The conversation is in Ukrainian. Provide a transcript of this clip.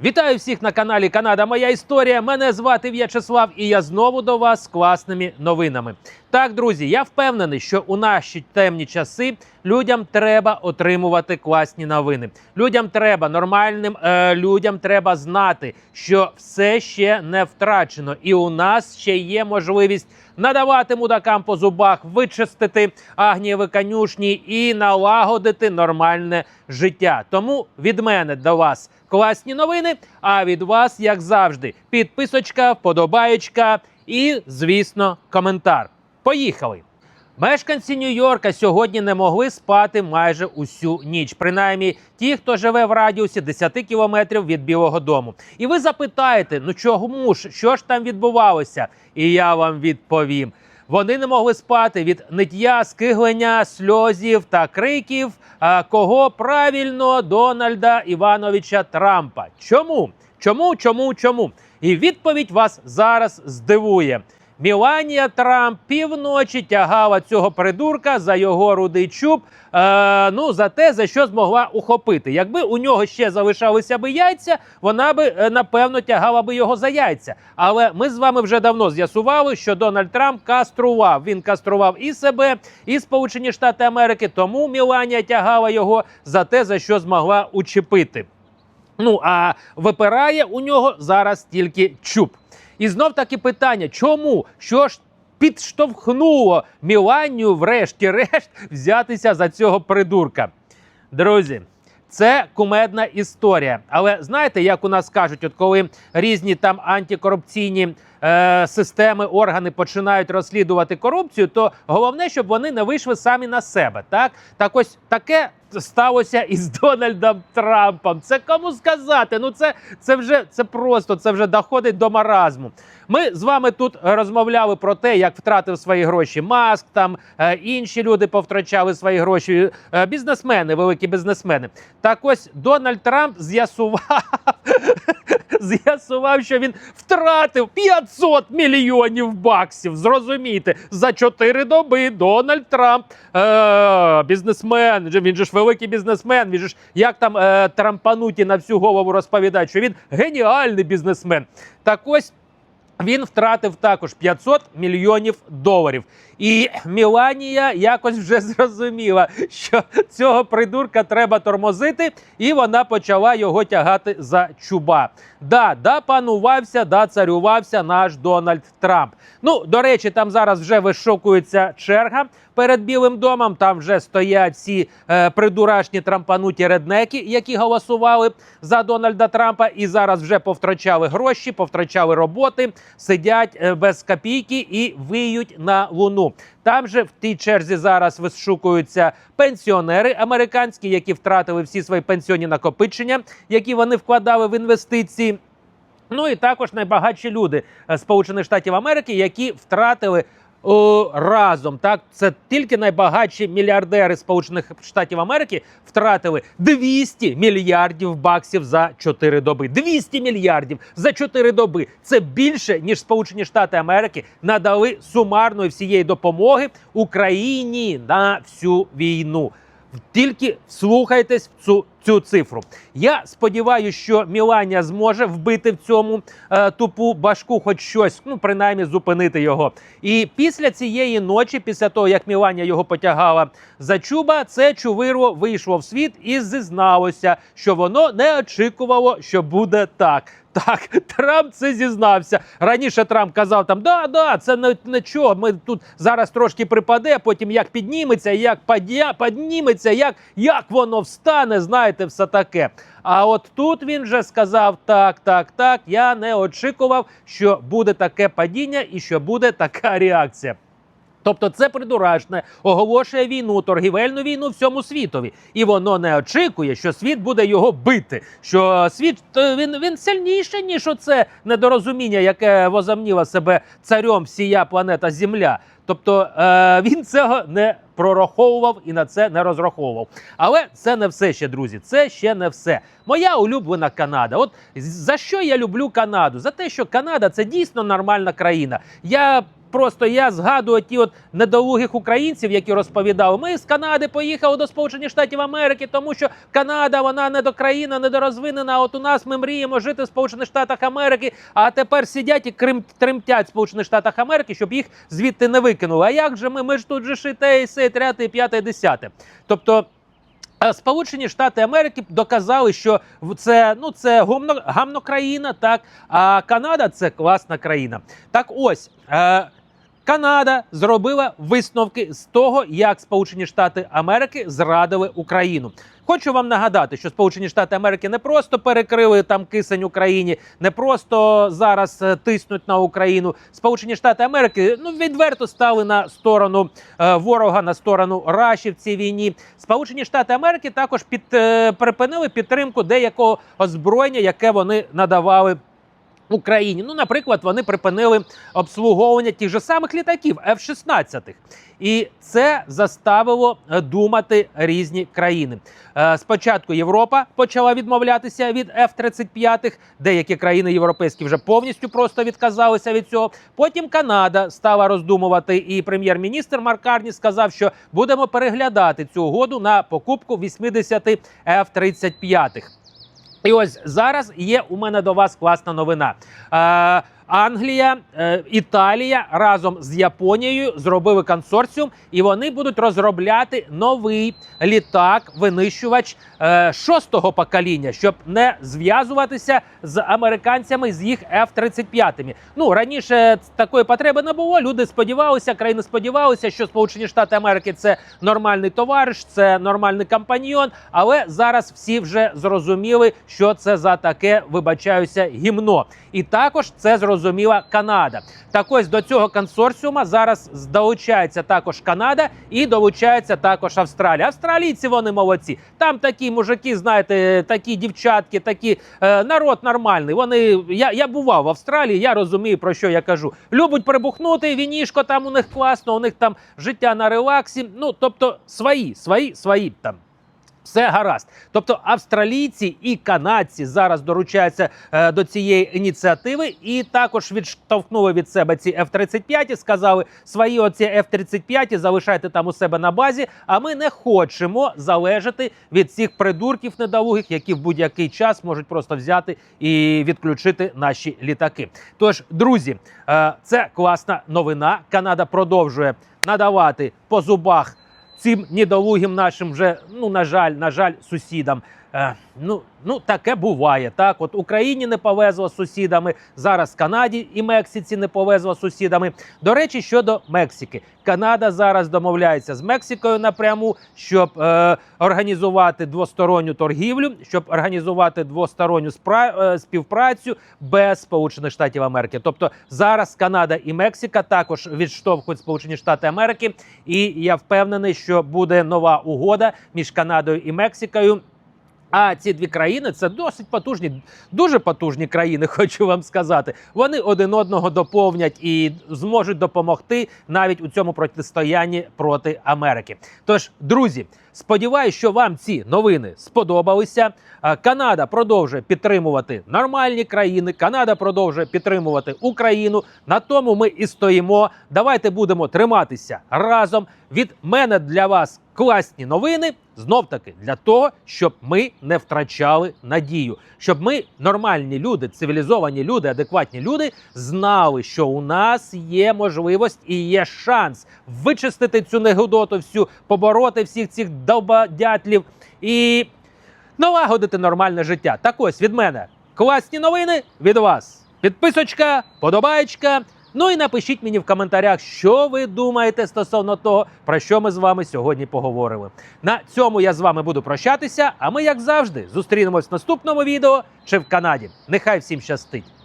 Вітаю всіх на каналі Канада. Моя історія. Мене звати В'ячеслав, і я знову до вас з класними новинами. Так, друзі, я впевнений, що у наші темні часи людям треба отримувати класні новини. Людям треба нормальним е, людям треба знати, що все ще не втрачено, і у нас ще є можливість надавати мудакам по зубах, вичистити агнієві конюшні і налагодити нормальне життя. Тому від мене до вас класні новини. А від вас, як завжди, підписочка, вподобаєчка і, звісно, коментар. Поїхали! Мешканці Нью-Йорка сьогодні не могли спати майже усю ніч, принаймні ті, хто живе в радіусі 10 кілометрів від Білого Дому. І ви запитаєте, ну чому ж, що ж там відбувалося? І я вам відповім. Вони не могли спати від ниття, скиглення, сльозів та криків. А кого правильно Дональда Івановича Трампа? Чому? Чому? Чому? Чому? І відповідь вас зараз здивує. Міланія Трамп півночі тягала цього придурка за його рудий чуб. Е, ну за те, за що змогла ухопити. Якби у нього ще залишалися би яйця, вона би е, напевно тягала би його за яйця. Але ми з вами вже давно з'ясували, що Дональд Трамп кастрував. Він кастрував і себе, і Сполучені Штати Америки. Тому Міланія тягала його за те, за що змогла учепити. Ну а випирає у нього зараз тільки чуб. І знов таки питання: чому? Що ж підштовхнуло Міланію, врешті-решт, взятися за цього придурка? Друзі, це кумедна історія. Але знаєте, як у нас кажуть, от коли різні там антикорупційні е, системи, органи починають розслідувати корупцію, то головне, щоб вони не вийшли самі на себе. Так, так ось таке сталося із Дональдом Трампом. Це кому сказати? Ну це, це вже це просто це вже доходить до маразму. Ми з вами тут розмовляли про те, як втратив свої гроші Маск, там е, інші люди повтрачали свої гроші, е, бізнесмени, великі бізнесмени. Так ось Дональд Трамп з'ясував, з'ясував, що він втратив 500 мільйонів баксів. Зрозумійте, за 4 доби Дональд Трамп, е, бізнесмен, він же ж великий бізнесмен. Він ж як там е, трампануті на всю голову розповідає, що він геніальний бізнесмен. Так ось. Він втратив також 500 мільйонів доларів. І Міланія якось вже зрозуміла, що цього придурка треба тормозити, і вона почала його тягати за чуба. Да, да, панувався, да, царювався наш Дональд Трамп. Ну, до речі, там зараз вже вишукується черга перед Білим домом. Там вже стоять всі е, придурашні трампануті реднеки, які голосували за Дональда Трампа, і зараз вже повтрачали гроші, повтрачали роботи, сидять е, без копійки і виють на луну. Там же в тій черзі зараз вишукуються пенсіонери американські, які втратили всі свої пенсіонні накопичення, які вони вкладали в інвестиції. Ну і також найбагатші люди е, Сполучених Штатів Америки, які втратили. О, разом так це тільки найбагатші мільярдери Сполучених Штатів Америки втратили 200 мільярдів баксів за 4 доби. 200 мільярдів за 4 доби. Це більше ніж Сполучені Штати Америки надали сумарної всієї допомоги Україні на всю війну. Тільки вслухайтесь в цю цю цифру. Я сподіваюся, що Міланія зможе вбити в цьому е, тупу башку, хоч щось, ну принаймні зупинити його. І після цієї ночі, після того як Міланія його потягала за чуба, це чувирло вийшло в світ і зізналося, що воно не очікувало, що буде так. Так, Трамп це зізнався. Раніше Трамп казав там: да, да, це не нічого. Ми тут зараз трошки припаде, потім як підніметься, як падя, підніметься, як, як воно встане, знаєте, все таке. А от тут він же сказав: так, так, так. Я не очікував, що буде таке падіння і що буде така реакція. Тобто це придурашне оголошує війну, торгівельну війну всьому світові, і воно не очікує, що світ буде його бити. Що світ е, він він сильніший, ніж оце недорозуміння, яке возомніло себе царем всія планета Земля. Тобто е, він цього не прораховував і на це не розраховував. Але це не все ще, друзі. Це ще не все. Моя улюблена Канада. От за що я люблю Канаду? За те, що Канада це дійсно нормальна країна. Я просто я згадую ті от недолугих українців, які розповідали, ми з Канади поїхали до Сполучених Штатів Америки, тому що Канада вона не до країна, недорозвинена. От у нас ми мріємо жити в Сполучених Штатах Америки. А тепер сидять і крим тремтять в Сполучених Штатах Америки, щоб їх звідти не викинули. А як же ми? Ми ж тут же ж і те, і се, тряте, і п'яте, десяте. Тобто. Е, Сполучені Штати Америки доказали, що це ну це гомно, гамно країна, так а Канада це класна країна. Так ось е, Канада зробила висновки з того, як Сполучені Штати Америки зрадили Україну. Хочу вам нагадати, що Сполучені Штати Америки не просто перекрили там кисень Україні, не просто зараз е, тиснуть на Україну. Сполучені Штати Америки ну відверто стали на сторону е, ворога, на сторону Раші в цій війні. Сполучені Штати Америки також під е, припинили підтримку деякого озброєння, яке вони надавали. Україні, ну, наприклад, вони припинили обслуговування тих же самих літаків F-16. І це заставило е, думати різні країни. Е, Спочатку Європа почала відмовлятися від F-35, деякі країни європейські вже повністю просто відказалися від цього. Потім Канада стала роздумувати, і прем'єр-міністр Марк Карні сказав, що будемо переглядати цю угоду на покупку 80 F-35. І ось зараз є у мене до вас класна новина. Е, Англія, е, Італія разом з Японією зробили консорціум, і вони будуть розробляти новий літак, винищувач е, шостого покоління, щоб не зв'язуватися з американцями з їх F-35. Ну раніше такої потреби не було. Люди сподівалися, країни сподівалися, що Сполучені Штати Америки це нормальний товариш, це нормальний компаньйон. Але зараз всі вже зрозуміли, що це за таке, вибачаюся, гімно. І також це зрозуміла Канада. Так ось до цього консорціума зараз долучається також Канада і долучається також Австралія. Австралійці вони молодці. Там такі мужики, знаєте, такі дівчатки, такі е, народ нормальний. Вони я, я бував в Австралії, я розумію про що я кажу. Любить прибухнути, вінішко там у них класно, у них там життя на релаксі. Ну тобто свої, свої, свої там. Все гаразд. Тобто австралійці і канадці зараз доручаються е, до цієї ініціативи, і також відштовхнули від себе ці F-35 і сказали, свої оці F-35 залишайте там у себе на базі. А ми не хочемо залежати від цих придурків недолугих, які в будь-який час можуть просто взяти і відключити наші літаки. Тож, друзі, е, це класна новина. Канада продовжує надавати по зубах цим недолугим нашим вже ну на жаль, на жаль, сусідам. Е, ну, ну таке буває. Так, от Україні не повезло з сусідами. Зараз Канаді і Мексиці не повезло з сусідами. До речі, щодо Мексики, Канада зараз домовляється з Мексикою напряму, щоб е, організувати двосторонню торгівлю, щоб організувати двосторонню спра- е, співпрацю без Сполучених Штатів Америки. Тобто зараз Канада і Мексика також відштовхують Сполучені Штати Америки, і я впевнений, що буде нова угода між Канадою і Мексикою. А ці дві країни це досить потужні, дуже потужні країни, хочу вам сказати. Вони один одного доповнять і зможуть допомогти навіть у цьому протистоянні проти Америки. Тож, друзі, сподіваюся, що вам ці новини сподобалися. Канада продовжує підтримувати нормальні країни. Канада продовжує підтримувати Україну. На тому ми і стоїмо. Давайте будемо триматися разом. Від мене для вас класні новини. Знов таки для того, щоб ми не втрачали надію, щоб ми, нормальні люди, цивілізовані люди, адекватні люди, знали, що у нас є можливість і є шанс вичистити цю негодоту, всю побороти всіх цих довбодятлів і налагодити нормальне життя. Так ось від мене класні новини від вас. Підписочка, подобаєчка. Ну і напишіть мені в коментарях, що ви думаєте стосовно того, про що ми з вами сьогодні поговорили. На цьому я з вами буду прощатися. А ми, як завжди, зустрінемось в наступному відео чи в Канаді. Нехай всім щастить!